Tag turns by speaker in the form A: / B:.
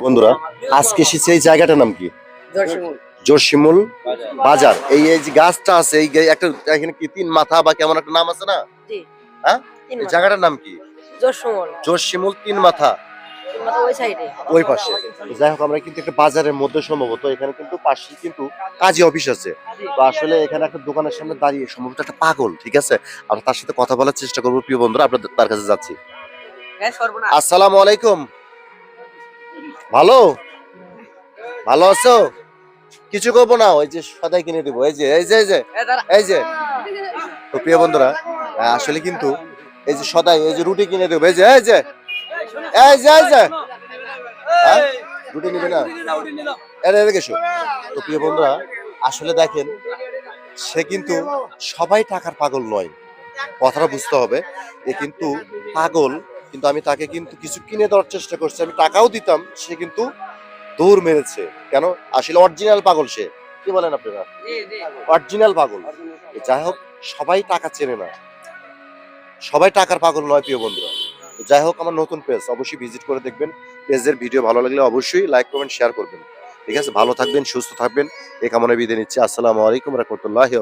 A: বন্ধুরা আজকে এসেছি এই জায়গাটার নাম কি? জসিমুল বাজার। এই এই যে গাছটা আছে এই একটা এখানে কি তিন মাথা বা কেমন একটা নাম আছে না? হ্যাঁ? এই জায়গাটার নাম কি? জসিমুল তিন মাথা।
B: ওই
A: পাশে। যাই হোক আমরা কিন্তু একটা বাজারের মধ্যে সম্ভবত এখানে কিন্তু পাশে কিন্তু কাজী অফিস আছে। তো আসলে এখানে একটা দোকানের সামনে দাঁড়িয়ে সম্ভবত একটা পাগল ঠিক আছে? আমরা তার সাথে কথা বলার চেষ্টা করব প্রিয় বন্ধুরা আপনাদের তার কাছে যাচ্ছি।
B: হ্যাঁ
A: আসসালামু আলাইকুম। ভালো? ভালো আছো? কিছু করব না ওই যে সদাই কিনে দিব। এই যে এই যে এই যে এই যে। তো প্রিয় বন্ধুরা আসলে কিন্তু এই যে সদাই এই যে রুটি কিনে দেবো। এই যে এই যে এই যে এই যে। হ্যাঁ? রুটি নিবে না? তো প্রিয় বন্ধুরা আসলে দেখেন সে কিন্তু সবাই টাকার পাগল নয়। কথাটা বুঝতে হবে এ কিন্তু পাগল কিন্তু আমি তাকে কিন্তু কিছু কিনে দেওয়ার চেষ্টা করছি। আমি টাকাও দিতাম সে কিন্তু দৌড় মেরেছে। কেন? আসলে অরিজিনাল পাগল সে। কি বলেন আপনারা? অরিজিনাল পাগল। যাই হোক সবাই টাকা চেনে না। সবাই টাকার পাগল নয় প্রিয় বন্ধুরা। যাই হোক আমার নতুন পেজ অবশ্যই ভিজিট করে দেখবেন। পেজের ভিডিও ভালো লাগলে অবশ্যই লাইক কমেন্ট শেয়ার করবেন। ঠিক আছে? ভালো থাকবেন সুস্থ থাকবেন। এই কামনা বিদায় নিচ্ছি। আসসালামু আলাইকুম রহমতুল্লাহি